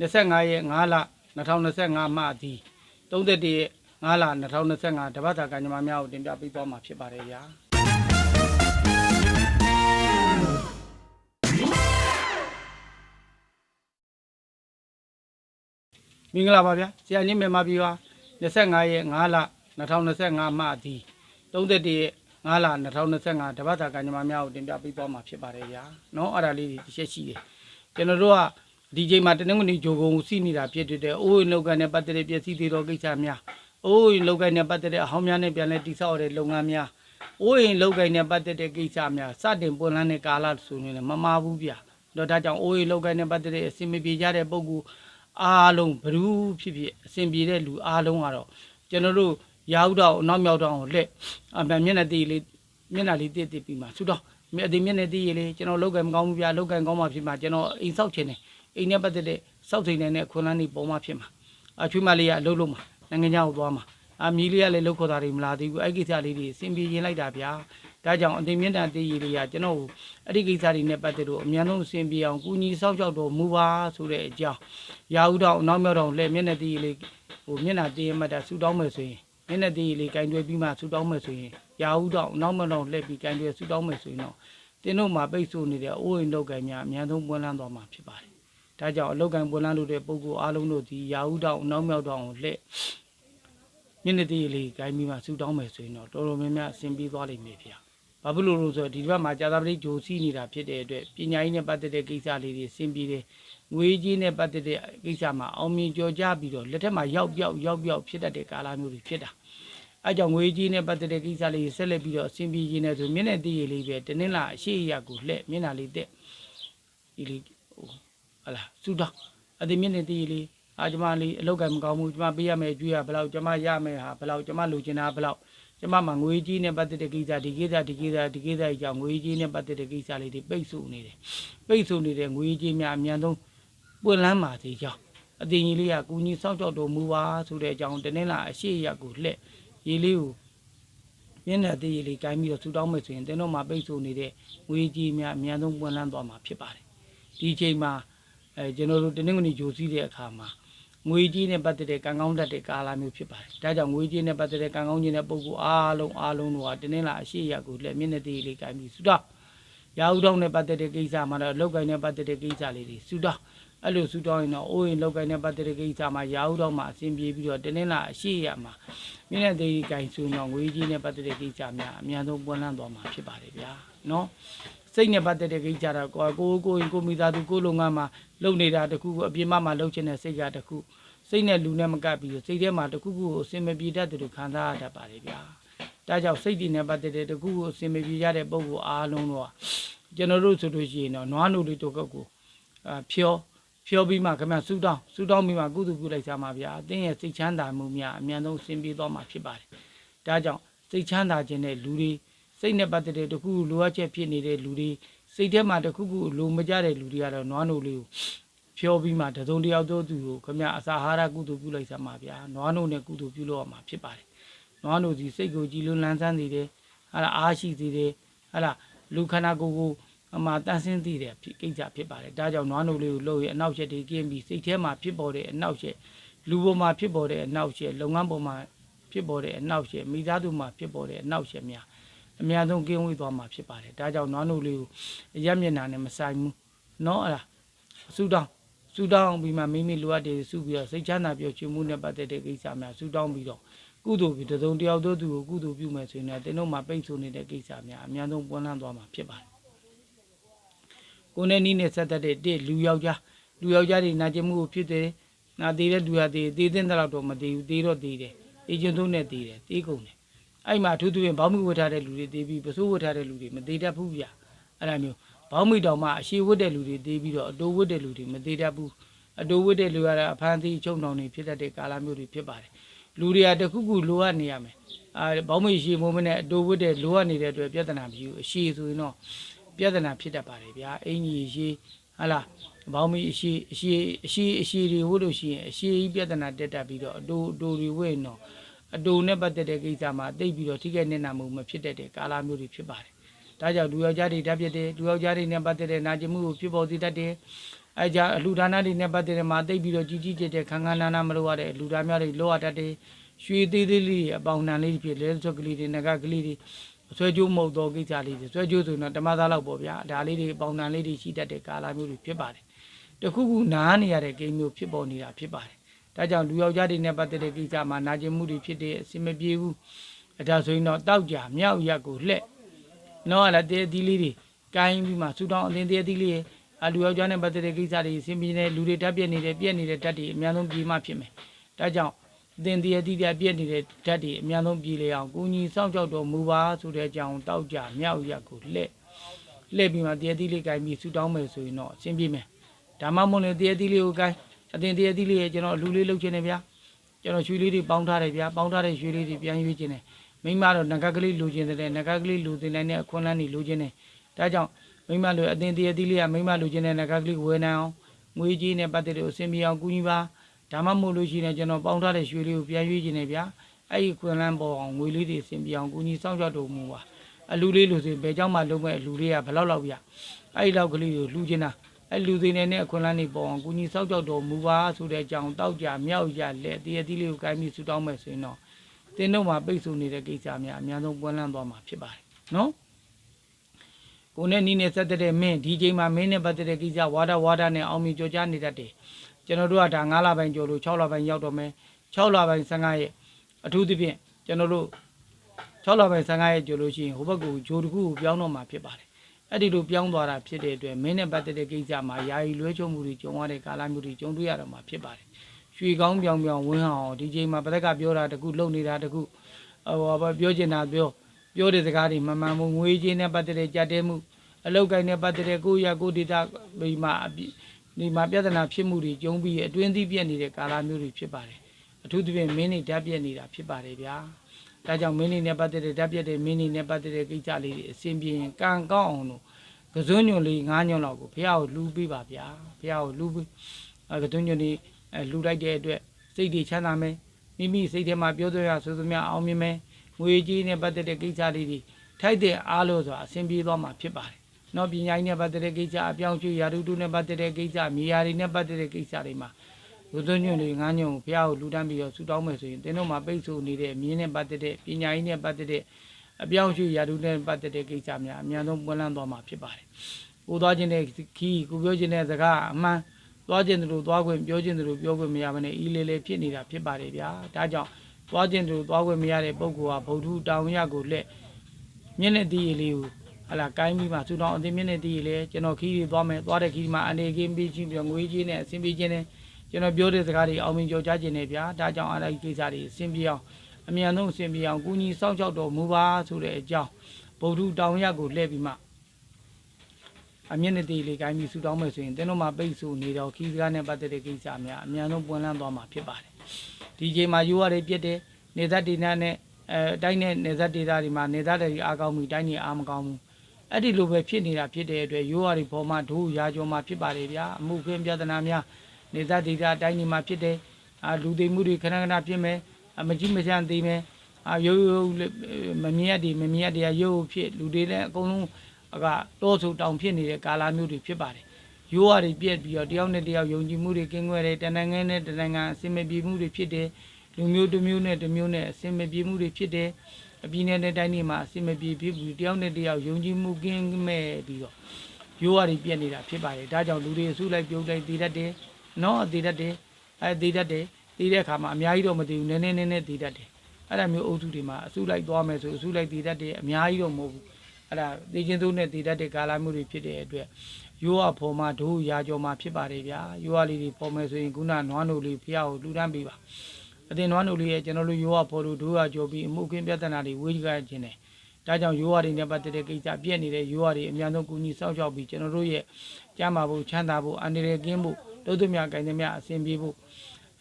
25ရက်5လ2025မှသည်31ရက်5လ2025တပတ်တာကံကြမ္မာများကိုတင်ပြပေးသွားမှာဖြစ်ပါတယ်ဗျာမင်္ဂလာပါဗျာဆရာကြီးမြန်မာပြည်ပါ25ရက်5လ2025မှသည်31ရက်5လ2025တပတ်တာကံကြမ္မာများကိုတင်ပြပေးသွားမှာဖြစ်ပါတယ်ဗျာเนาะအဲ့ဒါလေးတွေတစ်ချက်ရှိတယ်ကျွန်တော်တို့က ဒီချိန်မှာတနင်္ဂနွေဂျိုကုံကိုစီးနေတာဖြစ်တဲ့အိုးအိမ်လောက်ကန်နဲ့ပတ်သက်တဲ့ပစ္စည်းတွေတော့ကိစ္စများအိုးအိမ်လောက်ကန်နဲ့ပတ်သက်တဲ့အဟောင်းများနဲ့ပြန်လဲတိဆောက်ရတဲ့လုပ်ငန်းများအိုးအိမ်လောက်ကန်နဲ့ပတ်သက်တဲ့ကိစ္စများစတင်ပွင့်လန်းတဲ့ကာလဆိုရင်လည်းမမှားဘူးဗျာတော့ဒါကြောင့်အိုးအိမ်လောက်ကန်နဲ့ပတ်သက်တဲ့အစီအမပြေကြတဲ့ပုံကူအားလုံးဘ ᱹ ဖြစ်ဖြစ်အစဉ်ပြေတဲ့လူအားလုံးကတော့ကျွန်တော်တို့ရာဟုတော့အနောက်မြောက်တော့ကိုလက်အမှန်မျက်နှာတည်လေးမျက်နှာလေးတည်တည်ပြီးမှဆုတော့မြအဒီမျက်နှာတည်ရလေကျွန်တော်လောက်ကန်မကောင်းဘူးဗျာလောက်ကန်ကောင်းမှဖြစ်မှကျွန်တော်အိမ်ဆောက်ခြင်းနေ အိမ်နဲ့ပတ်သက်တဲ့စောက်စိန်နေတဲ့ခွန်လန်းနေပေါ်မှဖြစ်မှာအချွေးမလေးကအလုပ်လုပ်မှာနိုင်ငံခြားကိုသွားမှာအမီလေးကလည်းလောက်ခေါ်တာတွေမလာသေးဘူးအဲ့ကိစ္စလေးတွေအစဉ်ပြေရင်လိုက်တာဗျာဒါကြောင့်အတင်မျက်နှာတည်ရလေးကကျွန်တော်အဲ့ဒီကိစ္စတွေနဲ့ပတ်သက်လို့အများဆုံးအစဉ်ပြေအောင်ကုညီဆောက်ရှောက်တော်မူပါဆိုတဲ့အကြောင်းရာဟုတော့အနောက်မြောက်တော့လက်မျက်နှာတည်ရလေးဟိုမျက်နှာတည်ရမှတ်တာဆူတောင်းမယ်ဆိုရင်မျက်နှာသေးလေးကင်တွယ်ပြီးမှဆူတောင်းမယ်ဆိုရင်ရာဟုတော့နောက်မတော့လှည့်ပြီးကင်တွယ်ဆူတောင်းမယ်ဆိုရင်တော့တင်းတို့မှာပိတ်ဆို့နေတဲ့အိုးအိမ်လောက်ကင်များအများဆုံးပွင့်လန်းသွားမှာဖြစ်ပါတယ်။ ဒါကြောင့်အလောက်ကင်ပွင့်လန်းလို့တဲ့ပုဂ္ဂိုလ်အားလုံးတို့ဒီရာဟုတော့နောက်မြောက်တော့လှည့်မျက်နှာသေးလေးကင်ပြီးမှဆူတောင်းမယ်ဆိုရင်တော့တော်တော်များများအဆင်ပြေသွားလိမ့်မယ်ဗျာ။ဘာဖြစ်လို့လို့ဆိုတော့ဒီဘက်မှာကြာသပတေးဂျိုစီးနေတာဖြစ်တဲ့အတွက်ပညာရေးနဲ့ပတ်သက်တဲ့ကိစ္စလေးတွေအဆင်ပြေတယ်။ငွေကြီးနဲ့ပတ်သက်တဲ့ကိစ္စမှာအောင်မြင်ကြော်ကြပြီးတော့လက်ထက်မှာရောက်ပြောက်ရောက်ပြောက်ဖြစ်တတ်တဲ့ကာလမျိုးတွေဖြစ်တာ။အဲကြောင့်ငွေကြီးနဲ့ပတ်သက်တဲ့ကိစ္စလေးဆက်လက်ပြီးတော့အဆင်ပြေခြင်းနဲ့ဆိုမျက်နှာတည်ရလေးပဲတနင်္လာအရှိရကိုလှဲ့မျက်နှာလေးတက်ဒီလေး ဟိုဟလာစူတော့အဒီမျက်နှာတည်ရလေးအာကျမလေးအလောက်ကမကောင်းဘူးကျမပေးရမယ်ကြွေးရဘယ်လောက်ကျမရမယ်ဟာဘယ်လောက်ကျမလိုချင်တာဘယ်လောက်ကျမမှာငွေကြီးနဲ့ပတ်သက်တဲ့ကိစ္စဒီကိစ္စဒီကိစ္စဒီကိစ္စအကြောင်းငွေကြီးနဲ့ပတ်သက်တဲ့ကိစ္စလေးတွေပိတ်ဆို့နေတယ်ပိတ်ဆို့နေတဲ့ငွေကြီးများအများဆုံးပွင့်လန်းပါသေးကြောင်းအတင်ကြီးလေးကကူညီစောင့်ကြောက်တော်မူပါဆိုတဲ့အကြောင်းတနင်္လာအရှိရကိုလှဲ့ရေလေးကိုမျက်နှာသေးရေလေးကိုင်းပြီးတော့ဆူတောင်းမယ်ဆိုရင်တင်းတို့မှာပိတ်ဆို့နေတဲ့ငွေကြီးများအများဆုံးပွင့်လန်းသွားမှာဖြစ်ပါတယ်ဒီအချိန်မှာ အဲကျွန်တော်တို့တင်းငွေဂျိုစီးတဲ့အခါမှာငွေကြီးနဲ့ပတ်သက်တဲ့ကံကောင်းတတ်တဲ့ကာလမျိုးဖြစ်ပါတယ်ဒါကြောင့်ငွေကြီးနဲ့ပတ်သက်တဲ့ကံကောင်းခြင်းတဲ့ပုံကူအားလုံးအားလုံးတို့ဟာတင်းင်းလာအရှိရကိုလက်မျက်နှာသေးရေလေးကိုင်းပြီးဆူတောင်းရာဟုတောင်းနဲ့ပတ်သက်တဲ့ကိစ္စမှာတော့လောက်ကိုင်းနဲ့ပတ်သက်တဲ့ကိစ္စလေးတွေဆူတောင်းအဲ့လိုဆူတောင်းရင်တော့အိုးရင်လောက်ကိုင်းနဲ့ပတ်သက်တဲ့ကိစ္စမှာရာဟုတောင်းမှာအဆင်ပြေပြီးတော့တင်းင်းလာအရှိရမှာမြင့်တဲ့ဒေဒီကိုင်ဆိုတော့ငွေကြီးနဲ့ပတ်သက်တဲ့ကိစ္စများအများဆုံးပွင့်လန်းသွားမှာဖြစ်ပါတယ်ဗျာနော် စိတ်နဲ့ပတ်သက်တဲ့ကိစ္စတော့ကိုကိုကိုရင်ကိုမိသားစုကိုလုံငန်းမှာလုံနေတာတခုခုအပြင်မှာမှလုံချင်တဲ့စိတ်ကတခုစိတ်နဲ့လူနဲ့မကပ်ပြီးစိတ်ထဲမှာတခုခုကိုအစင်မပြေတတ်တယ်လို့ခံစားရတတ်ပါတယ်ဗျာဒါကြောင့်စိတ်တည်နဲ့ပတ်သက်တဲ့တခုခုအစင်မပြေရတဲ့ပုံကိုအားလုံးတော့ကျွန်တော်တို့ဆိုလို့ရှိရင်တော့နွားနိုလေးတော့ကိုအာဖြောဖြောပြီးမှခင်ဗျဆူတောင်းဆူတောင်းပြီးမှကုသပြုလိုက်ကြမှာဗျာအတင်းရဲ့စိတ်ချမ်းသာမှုများအများဆုံးအဆင်ပြေသွားမှာဖြစ်ပါတယ်ဒါကြောင့်စိတ်ချမ်းသာခြင်းတဲ့လူတွေ စိတ်နဲ့ပတ်သက်တဲ့တခုခုလိုအပ်ချက်ဖြစ်နေတဲ့လူတွေစိတ်ထဲမှာတခုခုလိုမကြတဲ့လူတွေကတော့နွားနိုလေးကိုဖြောပြီးမှတစုံတစ်ယောက်တော့သူကိုခင်ဗျအစာအာဟာရကုသပြုလိုက်ကြမှာဗျာနွားနိုနဲ့ကုသပြုလို့ရမှာဖြစ်ပါတယ်နွားနိုစီစိတ်ကိုကြည်လွန်လန်းဆန်းစေတယ်ဟာလားအားရှိစေတယ်ဟာလားလူခန္ဓာကိုယ်ကိုအမှတန်ဆင်းသိတဲ့ဖြစ်ကိစ္စဖြစ်ပါတယ်ဒါကြောင့်နွားနိုလေးကိုလှုပ်ရအနောက်ချက်တွေကင်းပြီးစိတ်ထဲမှာဖြစ်ပေါ်တဲ့အနောက်ချက်လူပေါ်မှာဖြစ်ပေါ်တဲ့အနောက်ချက်လုပ်ငန်းပေါ်မှာဖြစ်ပေါ်တဲ့အနောက်ချက်မိသားစုမှာဖြစ်ပေါ်တဲ့အနောက်ချက်များ အများဆုံးကင်းဝေးသွားမှာဖြစ်ပါတယ်ဒါကြောင့်နွားနိုလေးကိုအရက်မျက်နှာနဲ့မဆိုင်ဘူးเนาะအဲ့ဒါဆူတောင်းဆူတောင်းပြီးမှမိမိလိုအပ်တဲ့စုပြီးတော့စိတ်ချမ်းသာပျော်ရွှင်မှုနဲ့ပတ်သက်တဲ့ကိစ္စများဆူတောင်းပြီးတော့ကုသိုလ်ပြီးတစုံတစ်ယောက်သောသူကိုကုသိုလ်ပြုမယ်ဆိုရင်လည်းတင်းတို့မှာပိတ်ဆို့နေတဲ့ကိစ္စများအများဆုံးပွင့်လန်းသွားမှာဖြစ်ပါတယ် ကိုယ်နဲ့နီးနဲ့ဆက်သက်တဲ့တစ်လူယောက်ျားလူယောက်ျားတွေနာကျင်မှုကိုဖြစ်တယ်နာသေးတဲ့လူဟာသေးသေးတဲ့တော့တော့မသေးဘူးသေးတော့သေးတယ်အေဂျင့်သုံးနဲ့သေးတယ်သေးကုန်တယ် အဲ့မှာအထူးသဖြင့်ဘောင်းမီဝတ်ထားတဲ့လူတွေသေးပြီးပစိုးဝတ်ထားတဲ့လူတွေမသေးတတ်ဘူးဗျအဲ့ဒါမျိုးဘောင်းမီတောင်မှအရှိဝတ်တဲ့လူတွေသေးပြီးတော့အတိုးဝတ်တဲ့လူတွေမသေးတတ်ဘူးအတိုးဝတ်တဲ့လူကတော့အဖမ်းသီးချုံတောင်တွေဖြစ်တတ်တဲ့ကာလမျိုးတွေဖြစ်ပါတယ်လူတွေကတခုခုလိုအပ်နေရမယ်အာဘောင်းမီရှိမိုးမနဲ့အတိုးဝတ်တဲ့လိုအပ်နေတဲ့အတွက်ပြဿနာမရှိဘူးအရှိဆိုရင်တော့ပြဿနာဖြစ်တတ်ပါတယ်ဗျာအင်ကြီးရှိဟာလားဘောင်းမီအရှိအရှိအရှိအရှိတွေဝတ်လို့ရှိရင်အရှိကြီးပြဿနာတက်တတ်ပြီးတော့အတူအတူတွေဝတ်ရင်တော့ အတူနဲ့ပတ်သက်တဲ့ကိစ္စမှာတိတ်ပြီးတော့ထိခိုက်နေတာမှုမဖြစ်တတ်တဲ့ကာလမျိုးတွေဖြစ်ပါတယ်ဒါကြောင့်လူယောက်ျားတွေတက်ဖြစ်တယ်လူယောက်ျားတွေနဲ့ပတ်သက်တဲ့နာကျင်မှုကိုဖြစ်ပေါ်စေတတ်တယ်အဲကြအလူဒါနတွေနဲ့ပတ်သက်တဲ့မှာတိတ်ပြီးတော့ကြီးကြီးကျယ်ကျယ်ခန်းခန်းနားနားမလို့ရတဲ့အလူဒါများတွေလောရတတ်တယ်ရွှေသေးသေးလေးတွေအပေါင်တန်လေးတွေဖြစ်လဲဆွက်ကလေးတွေငကကလေးတွေဆွဲကြိုးမဟုတ်တော့ကိစ္စလေးတွေဆွဲကြိုးဆိုတော့တမသားလောက်ပေါ့ဗျာဒါလေးတွေအပေါင်တန်လေးတွေရှိတတ်တဲ့ကာလမျိုးတွေဖြစ်ပါတယ်တခုခုနားနေရတဲ့ကိန်းမျိုးဖြစ်ပေါ်နေတာဖြစ်ပါတယ် ဒါကြောင့်လူယောက်ျားတွေနဲ့ပတ်သက်တဲ့ကိစ္စမှာနာကျင်မှုတွေဖြစ်တဲ့အစင်မပြေဘူးအဲဒါဆိုရင်တော့တောက်ကြမြောက်ရက်ကိုလှက်နော်အဲ့ဒါတဲအသီးလေးတွေကိုင်းပြီးမှဆူတောင်းအသင်တဲအသီးလေးအလူယောက်ျားနဲ့ပတ်သက်တဲ့ကိစ္စတွေအစင်ပြေနေလူတွေတက်ပြက်နေတယ်ပြက်နေတဲ့တက်တွေအများဆုံးပြေမှဖြစ်မယ်ဒါကြောင့်အသင်တဲအသီးတွေပြက်နေတဲ့တက်တွေအများဆုံးပြေလေအောင်ကိုကြီးစောင့်ကြောက်တော်မူပါဆိုတဲ့အကြောင်းတောက်ကြမြောက်ရက်ကိုလှက်လှက်ပြီးမှတဲအသီးလေးကိုင်းပြီးဆူတောင်းမယ်ဆိုရင်တော့အစင်ပြေမယ်ဒါမှမဟုတ်ရင်တဲအသီးလေးကိုကိုင်း အသင်တဲအသီးလေးရဲ့ကျွန်တော်လူလေးလှုပ်ချင်တယ်ဗျာကျွန်တော်ရွှေလေးတွေပေါင်းထားတယ်ဗျာပေါင်းထားတဲ့ရွှေလေးတွေပြန်ရွေးခြင်းတယ်မိမတော့ငကကလေးလိုချင်တယ်ငကကလေးလိုတင်နိုင်တဲ့အခွင့်အလမ်းတွေလိုချင်တယ်ဒါကြောင့်မိမလိုအတင်တရတိလေးကမိမလိုချင်တဲ့ငကကလေးဝယ်နိုင်အောင်ငွေကြီးနဲ့ပတ်သက်တဲ့အဆင်ပြေအောင်ကူညီပါဒါမှမဟုတ်လို့ရှိရင်ကျွန်တော်ပေါင်းထားတဲ့ရွှေလေးကိုပြန်ရွေးခြင်းတယ်ဗျာအဲ့ဒီအခွင့်အလမ်းပေါ်အောင်ငွေလေးတွေအဆင်ပြေအောင်ကူညီစောင့်ရှောက်တော်မူပါအလူလေးလို့ဆိုရင်ဘယ်ကြောင့်မှလုံးမဲ့အလူလေးကဘယ်လောက်လောက်ဗျာအဲ့ဒီလောက်ကလေးကိုလှူချင်တာ အဲ့လူသေးနေတဲ့အခွင့်အလမ်းတွေပေါ်အောင်ကူညီစောင့်ရှောက်တော်မူပါဆိုတဲ့အကြောင်းတောက်ကြမြောက်ကြလက်တရတိလေးကိုကိုင်းပြီးဆူတောင်းမယ်ဆိုရင်တော့တင်းတို့မှာပိတ်ဆို့နေတဲ့ကိစ္စများအများဆုံးပွင့်လန်းသွားမှာဖြစ်ပါတယ်နော်ကိုနဲ့နီးနေဆက်တဲ့မင်းဒီချိန်မှာမင်းနဲ့ပတ်သက်တဲ့ကိစ္စဝါဒဝါဒနဲ့အောင်မြင်ကြကြနေတတ်တယ်ကျွန်တော်တို့ကဒါ9လပိုင်းကျော်လို့6လပိုင်းရောက်တော့မယ်6လပိုင်း15ရက်အထူးသဖြင့်ကျွန်တော်တို့6လပိုင်း15ရက်ကျော်လို့ရှိရင်ဟိုဘက်ကိုဂျိုတခုကိုပြောင်းတော့မှာဖြစ်ပါတယ် အဲ့ဒီလိုပြောင်းသွားတာဖြစ်တဲ့အတွက်မင်းနဲ့ပတ်သက်တဲ့ကိစ္စမှာယာယီလွဲချုံမှုတွေကြုံရတဲ့ကာလမျိုးတွေကြုံတွေ့ရတော့မှာဖြစ်ပါတယ်။ရွှေကောင်းပြောင်ပြောင်ဝင်းဟအောင်ဒီချိန်မှာပသက်ကပြောတာတခုလုံနေတာတခုဟိုဘာပြောချင်တာပြောပြောတဲ့စကားတွေမမှန်ဘူးငွေချင်းနဲ့ပတ်သက်တဲ့ကြက်တဲမှုအလောက်ကိုင်းနဲ့ပတ်သက်တဲ့ကိုယ့်ရကိုယ့်ဒေတာဒီမှာအပြည့်ဒီမှာပြဿနာဖြစ်မှုတွေကြုံပြီးအတွင်းသီးပြက်နေတဲ့ကာလမျိုးတွေဖြစ်ပါတယ်။အထူးသဖြင့်မင်းနေဓာတ်ပြက်နေတာဖြစ်ပါတယ်ဗျာ။ ဒါကြောင့်မင်းနေနဲ့ပတ်သက်တဲ့ဓာတ်ပြက်တဲ့မင်းနေနဲ့ပတ်သက်တဲ့ကိစ္စလေးတွေအစဉ်ပြေရင်ကံကောင်းအောင်လို့ကစွန်းညွန်လေး၅ညွန်လောက်ကိုဖះကိုလှူပေးပါဗျာဖះကိုလှူပေးအဲကစွန်းညွန်လေးအဲလှူလိုက်တဲ့အတွက်စိတ်တွေချမ်းသာမယ်မိမိစိတ်ထဲမှာပြောသွရဆိုသမျှအောင်မြင်မယ်ငွေကြီးနဲ့ပတ်သက်တဲ့ကိစ္စလေးတွေထိုက်တဲ့အားလို့ဆိုတာအဆင်ပြေသွားမှာဖြစ်ပါတယ်နော်ပညာရေးနဲ့ပတ်သက်တဲ့ကိစ္စအပြောင်းအရွှေ့ရာထူးတုနဲ့ပတ်သက်တဲ့ကိစ္စမြေယာတွေနဲ့ပတ်သက်တဲ့ကိစ္စတွေမှာ ကစွန်းညွန်လေး၅ညွန်ကိုဖះကိုလှူဒန်းပြီးတော့ဆူတောင်းမယ်ဆိုရင်တင်းတို့မှာပိတ်ဆို့နေတဲ့အမြင်နဲ့ပတ်သက်တဲ့ပညာရေးနဲ့ပတ်သက်တဲ့အပြောင်းအရွှေ့ရာထူးနဲ့ပတ်သက်တဲ့ကိစ္စများအများဆုံးပွင့်လန်းသွားမှာဖြစ်ပါတယ်။ကိုသွားခြင်းတဲ့ခီးကိုပြောခြင်းတဲ့စကားအမှန်သွားခြင်းတို့သွားခွင့်ပြောခြင်းတို့ပြောခွင့်မရဘဲနဲ့အီလေလေဖြစ်နေတာဖြစ်ပါတယ်ဗျာ။ဒါကြောင့်သွားခြင်းတို့သွားခွင့်မရတဲ့ပုဂ္ဂိုလ်ဟာဗုဒ္ဓတောင်ရကိုလက်မျက်နှာတည်ရည်လေးကိုဟလာကိုင်းပြီးမှသူတော်အသိမျက်နှာတည်ရည်လေကျွန်တော်ခီးတွေသွားမယ်သွားတဲ့ခီးမှာအနေကင်းပြီးချင်းပြီးငွေကြီးနဲ့အဆင်ပြေခြင်းနဲ့ ကျွန်တော်ပြောတဲ့စကားတွေအောင်မြင်ကြော်ကြားခြင်းနဲ့ဗျာ။ဒါကြောင့်အားလိုက်ကိစ္စတွေအဆင်ပြေအောင်အမြန်ဆုံးအစဉ်ပြေအောင်ကုညီစောင့်ရှောက်တော်မူပါဆိုတဲ့အကြောင်းဗုဒ္ဓတောင်ရက်ကိုလှည့်ပြီးမှအမျက်နှာတည်လေးကိုင်းပြီးဆူတောင်းမယ်ဆိုရင်တင်းတို့မှာပိတ်ဆို့နေတော့ခီးစကားနဲ့ပတ်သက်တဲ့ကိစ္စများအမြန်ဆုံးပွင့်လန်းသွားမှာဖြစ်ပါတယ်ဒီချိန်မှာယူရတွေပြစ်တယ်နေသက်ဒေသနဲ့အဲတိုင်းနဲ့နေသက်ဒေသတွေမှာနေသက်တွေအားကောင်းပြီးတိုင်းတွေအားမကောင်းဘူးအဲ့ဒီလိုပဲဖြစ်နေတာဖြစ်တဲ့အတွက်ယူရတွေပေါ်မှာဒုရာကျော်မှာဖြစ်ပါတယ်ဗျာအမှုခင်းပြဿနာများ နေသက်ဒေသတိုင်းတွေမှာဖြစ်တယ်အာလူသိမှုတွေခဏခဏဖြစ်မယ်အမကြီးမချမ်းသေးမယ်အာရိုးရိုးလေးမမြင်ရသည်မမြင်ရတဲ့ရိုးရိုးဖြစ်လူတွေလည်းအကုန်လုံးအကတောဆူတောင်ဖြစ်နေတဲ့ကာလမျိုးတွေဖြစ်ပါတယ်ရိုးရတွေပြက်ပြီးတော့တယောက်နဲ့တယောက်ယုံကြည်မှုတွေကင်းကွယ်တယ်တဏ္ဍငယ်နဲ့တဏ္ဍငါအစင်မပြေမှုတွေဖြစ်တယ်လူမျိုးတစ်မျိုးနဲ့တစ်မျိုးနဲ့အစင်မပြေမှုတွေဖြစ်တယ်အပြင်းနဲ့တိုင်းနေမှာအစင်မပြေဖြစ်ပြီးတယောက်နဲ့တယောက်ယုံကြည်မှုကင်းမဲ့ပြီးတော့ရိုးရတွေပြက်နေတာဖြစ်ပါတယ်ဒါကြောင့်လူတွေအစုလိုက်ပြုံးလိုက်တည်တတ်တယ် နော်တည်တတ်တယ်အဲတည်တတ်တယ်တည်တဲ့အခါမှာအများကြီးတော့မတည်ဘူးနည်းနည်းနည်းနည်းတည်တတ်တယ်အဲ့ဒါမျိုးအုပ်စုတွေမှာအစုလိုက်သွားမယ်ဆိုအစုလိုက်တည်တတ်တယ်အများကြီးတော့မဟုတ်ဘူးအဲ့ဒါသိချင်းသူနဲ့တည်တတ်တဲ့ကာလမျိုးတွေဖြစ်တဲ့အတွက်ရိုးရဖော်မှာဒို့ရာကြော်မှာဖြစ်ပါတယ်ဗျာရိုးရလေးတွေဖော်မယ်ဆိုရင်ခုနနွားနိုလေးဖះကိုလူတန်းပေးပါအတင်နွားနိုလေးရဲ့ကျွန်တော်တို့ရိုးရဖော်လို့ဒို့ရာကြော်ပြီးအမှုခင်းပြဿနာတွေဝေးကြခြင်းတယ်ဒါကြောင့်ရိုးရတွေနဲ့ပတ်သက်တဲ့ကိစ္စပြည့်နေတဲ့ရိုးရတွေအများဆုံးကူညီစောင့်ရှောက်ပြီးကျွန်တော်တို့ရဲ့ကျမ်းမာဖို့ချမ်းသာဖို့အန္တရာယ်ကင်းဖို့ တို့တို့များကိုင်းသမျှအစဉ်ပြေဖို့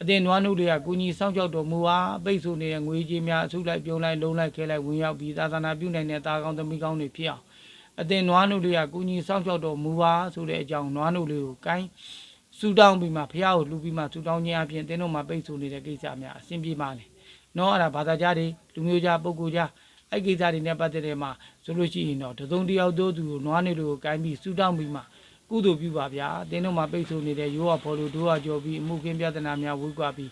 အတင်နွားနုတွေကကုညီစောင့်ကြောက်တော်မူပါပိတ်ဆိုနေတဲ့ငွေကြီးများအစုလိုက်ပြုံးလိုက်လုံးလိုက်ခဲလိုက်ဝင်ရောက်ပြီးသာသနာပြုနိုင်တဲ့တာကောင်းသမီးကောင်းတွေဖြစ်အောင်အတင်နွားနုတွေကကုညီစောင့်ကြောက်တော်မူပါဆိုတဲ့အကြောင်းနွားနုလေးကိုကိုင်းဆူတောင်းပြီးမှဖះကိုလှူပြီးမှဆူတောင်းခြင်းအပြင်တင်းတို့မှာပိတ်ဆိုနေတဲ့ကိစ္စများအဆင်ပြေပါလေနော်အဲ့ဒါဘာသာကြားတွေလူမျိုးကြားပုဂ္ဂိုလ်ကြားအဲ့ကိစ္စတွေနဲ့ပတ်သက်တဲ့မှာဆိုလို့ရှိရင်တော့တစုံတစ်ယောက်တို့သူကိုနွားနေလို့ကိုကိုင်းပြီးဆူတောင်းပြီးမှ ကုသိုလ်ပြုပါဗျာတင်းတို့မှာပိတ်ဆို့နေတဲ့ရိုးဝဖော်လို့ဒိုးဝကြော်ပြီးအမှုခင်းပြဿနာများဝိကွာပြီး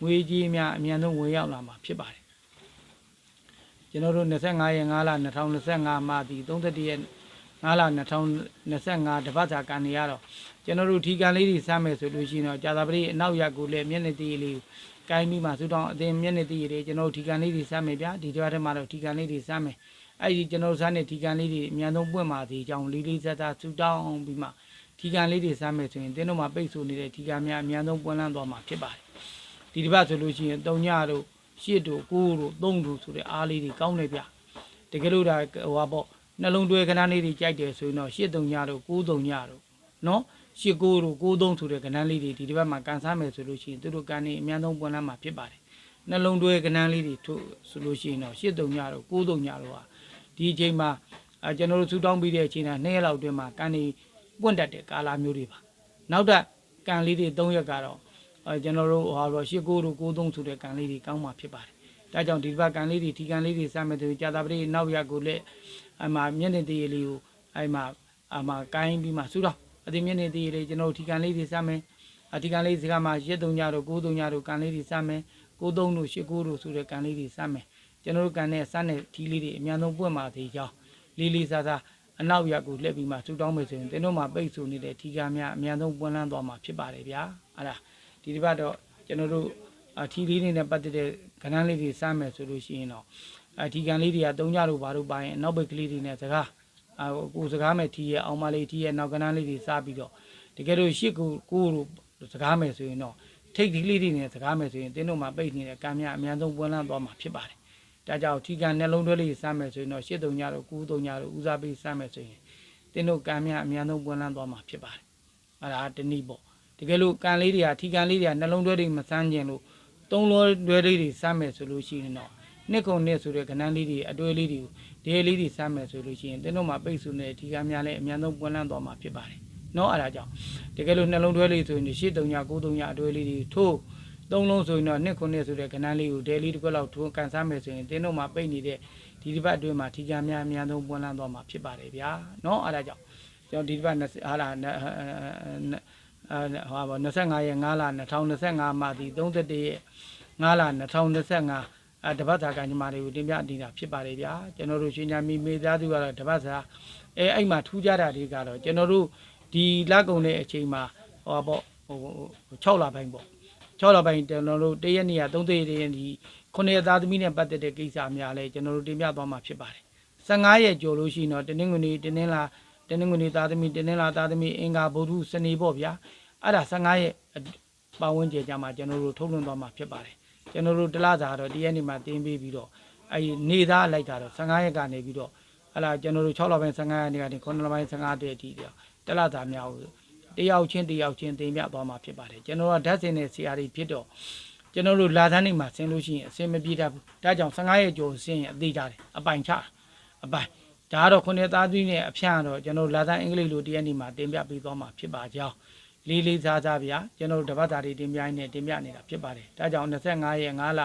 ငွေကြီးများအမြန်ဆုံးဝင်ရောက်လာမှာဖြစ်ပါတယ်ကျွန်တော်တို့25ရက်5လ2025မှာဒီ31ရက်5လ2025တပတ်စာကန်နေရတော့ကျွန်တော်တို့ထီကန်လေးတွေစမ်းမယ်ဆိုလို့ရှိရင်တော့ကြာသာပတိအနောက်ရက်ကိုလည်းမျက်နှာတည်လေးကိုကိုင်းပြီးမှသုတောင်းအသင်မျက်နှာတည်တွေကျွန်တော်တို့ထီကန်လေးတွေစမ်းမယ်ဗျာဒီတစ်ပတ်ထဲမှာတော့ထီကန်လေးတွေစမ်းမယ် အဲ့ဒီကျွန်တော်တို့စားတဲ့ထီကန်လေးတွေအများဆုံးပွင့်ပါသေးကြောင်းလေးလေးစားစားဆူတောင်းပြီးမှထီကန်လေးတွေစားမယ်ဆိုရင်တင်းတို့မှာပိတ်ဆို့နေတဲ့ထီကန်များအများဆုံးပွင့်လန်းသွားမှာဖြစ်ပါတယ်ဒီတစ်ပတ်ဆိုလို့ရှိရင်၃ညတို့၈တို့၉တို့၃တို့ဆိုတဲ့အားလေးတွေကောင်းတယ်ဗျတကယ်လို့ဒါဟိုပါပေါ့နှလုံးသွဲခဏလေးတွေကြိုက်တယ်ဆိုရင်တော့၈၃ညတို့၉၃ညတို့နော်၈၉တို့၉၃ဆိုတဲ့ခဏလေးတွေဒီတစ်ပတ်မှာကန်စားမယ်ဆိုလို့ရှိရင်သူတို့ကန်နေအများဆုံးပွင့်လန်းမှာဖြစ်ပါတယ်နှလုံးသွဲခဏလေးတွေထို့ဆိုလို့ရှိရင်တော့၈၃ညတို့၉၃ညတို့ဟာ ဒီအချိန်မှာအဲကျွန်တော်တို့ဆူတောင်းပြီးတဲ့အချိန်က2ရက်လောက်အတွင်းမှာကန်ဒီပွင့်တက်တဲ့ကာလာမျိုးတွေပါနောက်ထပ်ကန်လေးတွေ3ရက်ကတော့အဲကျွန်တော်တို့ဟာတော့89တို့93ဆိုတဲ့ကန်လေးတွေကောင်းမှာဖြစ်ပါတယ်ဒါကြောင့်ဒီဘက်ကန်လေးတွေဒီကန်လေးတွေစမယ်ဆိုရင်ကြာတာပတိနောက်ရက်ကိုလည်းအမှမျက်နှာတည်လေးကိုအဲမှာအမှကိုင်းပြီးမှဆူတောင်းအဒီမျက်နှာတည်လေးကျွန်တော်တို့ဒီကန်လေးတွေစမယ်အဒီကန်လေးစကမှာ73ညတို့93ညတို့ကန်လေးတွေစမယ်93တို့89တို့ဆိုတဲ့ကန်လေးတွေစမယ် ကျွန်တော်တို့ကန်တဲ့စမ်းတဲ့ထီးလေးတွေအများဆုံးပွင့်ပါသေးကြောင်းလေးလေးစားစားအနောက်ရက်ကိုလှည့်ပြီးမှဆူတောင်းမယ်ဆိုရင်တင်းတို့မှာပိတ်ဆိုနေတဲ့ထီးကားများအများဆုံးပွင့်လန်းသွားမှာဖြစ်ပါတယ်ဗျာအဲ့ဒါဒီတစ်ပတ်တော့ကျွန်တော်တို့အထီးလေးတွေနဲ့ပတ်သက်တဲ့ကဏ္ဍလေးတွေစမ်းမယ်ဆိုလို့ရှိရင်တော့အထီးကန်လေးတွေကတုံးကြလို့ဘာလို့ပါရင်အနောက်ဘက်ကလေးတွေနဲ့စကားအကိုစကားမဲ့ထီးရဲ့အောင်မလေးထီးရဲ့နောက်ကဏ္ဍလေးတွေစားပြီးတော့တကယ်လို့ရှစ်ကိုကိုတို့စကားမယ်ဆိုရင်တော့ထိတ်ဒီလေးတွေနဲ့စကားမယ်ဆိုရင်တင်းတို့မှာပိတ်နေတဲ့ကံများအများဆုံးပွင့်လန်းသွားမှာဖြစ်ပါတယ် ဒါကြောင့်ထီကန်နှလုံးသွဲလေးစမ်းမယ်ဆိုရင်တော့ရှစ်တုံညတို့9တုံညတို့ဦးစားပေးစမ်းမယ်ဆိုရင်တင်းတို့ကံများအများဆုံးပွင့်လန်းသွားမှာဖြစ်ပါတယ်။အဲဒါတနည်းပေါ့။တကယ်လို့ကံလေးတွေကထီကန်လေးတွေကနှလုံးသွဲတွေမစမ်းကျင်လို့သုံးလောသွဲလေးတွေစမ်းမယ်ဆိုလို့ရှိရင်တော့နှစ်ကုံနှစ်ဆိုတဲ့ကဏ္ဍလေးတွေအတွဲလေးတွေကိုဒေလေးတွေစမ်းမယ်ဆိုလို့ရှိရင်တင်းတို့မှာပိတ်ဆိုနေတဲ့ထီကန်များလည်းအများဆုံးပွင့်လန်းသွားမှာဖြစ်ပါတယ်။နော်အဲဒါကြောင့်တကယ်လို့နှလုံးသွဲလေးဆိုရင်ရှစ်တုံည9တုံညအတွဲလေးတွေထိုး သုံးလုံးဆိုရင်တော့နှစ်ခုနှစ်ဆိုတဲ့ကဏ္ဍလေးကိုဒဲလီတစ်ခွက်လောက်ထိုးကန်စားမယ်ဆိုရင်တင်းတို့မှာပိတ်နေတဲ့ဒီဒီပတ်အတွင်းမှာထီကံများအများဆုံးပွင့်လန်းသွားမှာဖြစ်ပါတယ်ဗျာเนาะအားဒါကြောင့်ကျွန်တော်ဒီဒီပတ်20ဟာလာအဲဟောပါ25ရက်5လ2025မှာဒီ31ရက်5လ2025အဲတပတ်စာကညီမတွေကိုတင်ပြနေတာဖြစ်ပါတယ်ဗျာကျွန်တော်တို့ရှင်ညာမီမေသားသူကတော့တပတ်စာအဲအဲ့မှာထူးကြတာတွေကတော့ကျွန်တော်တို့ဒီလက်ကုံတဲ့အချိန်မှာဟောပေါ့ဟို6လပိုင်းပေါ့ 6လပိုင်းကျွန်တော်တို့တရက်နေ့က3သိရရက်ဒီခုနှစ်သားသမီးနဲ့ပတ်သက်တဲ့ကိစ္စများလဲကျွန်တော်တို့တင်ပြသွားမှာဖြစ်ပါတယ်15ရက်ကျော်လို့ရှိရင်တော့တင်းငွေနေတင်းင်းလာတင်းငွေနေသားသမီးတင်းင်းလာသားသမီးအင်္ဂါဗုဒ္ဓစနေပေါ့ဗျာအဲ့ဒါ15ရက်ပတ်ဝန်းကျင်ကြမှာကျွန်တော်တို့ထုတ်လွှင့်သွားမှာဖြစ်ပါတယ်ကျွန်တော်တို့တလားစာတော့တရက်နေ့မှာတင်းပေးပြီးတော့အဲ့ဒီနေသားလိုက်တာတော့15ရက်ကနေပြီးတော့အဲ့လာကျွန်တော်တို့6လပိုင်း15ရက်နေ့ကနေ9လပိုင်း15ရက်အထိတလားစာများကို တယောက်ချင်းတယောက်ချင်းတင်ပြသွားမှာဖြစ်ပါတယ်ကျွန်တော်ကဓာတ်စင်နဲ့ဆရာတွေဖြစ်တော့ကျွန်တော်တို့လာသန်းနေမှာဆင်းလို့ရှိရင်အစင်မပြေတတ်ဘူးဒါကြောင့်15ရက်ကျော်ဆင်းရင်အသေးကြတယ်အပိုင်ချအပိုင်ဒါကတော့ခုနှစ်သားသမီးနဲ့အဖျားတော့ကျွန်တော်တို့လာသန်းအင်္ဂလိပ်လိုတရက်နေ့မှာတင်ပြပေးသွားမှာဖြစ်ပါကြောင်းလေးလေးစားစားဗျာကျွန်တော်တို့တပတ်သားတွေတင်ပြနေတင်ပြနေတာဖြစ်ပါတယ်ဒါကြောင့်25ရက်5လ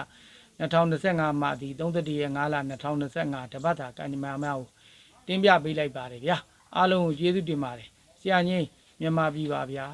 2025မှာဒီ31ရက်5လ2025တပတ်သားကံဒီမာမကိုတင်ပြပေးလိုက်ပါတယ်ဗျာအားလုံးကိုကျေးဇူးတင်ပါတယ်ဆရာကြီး မြန်မာပြည်ပါဗျာ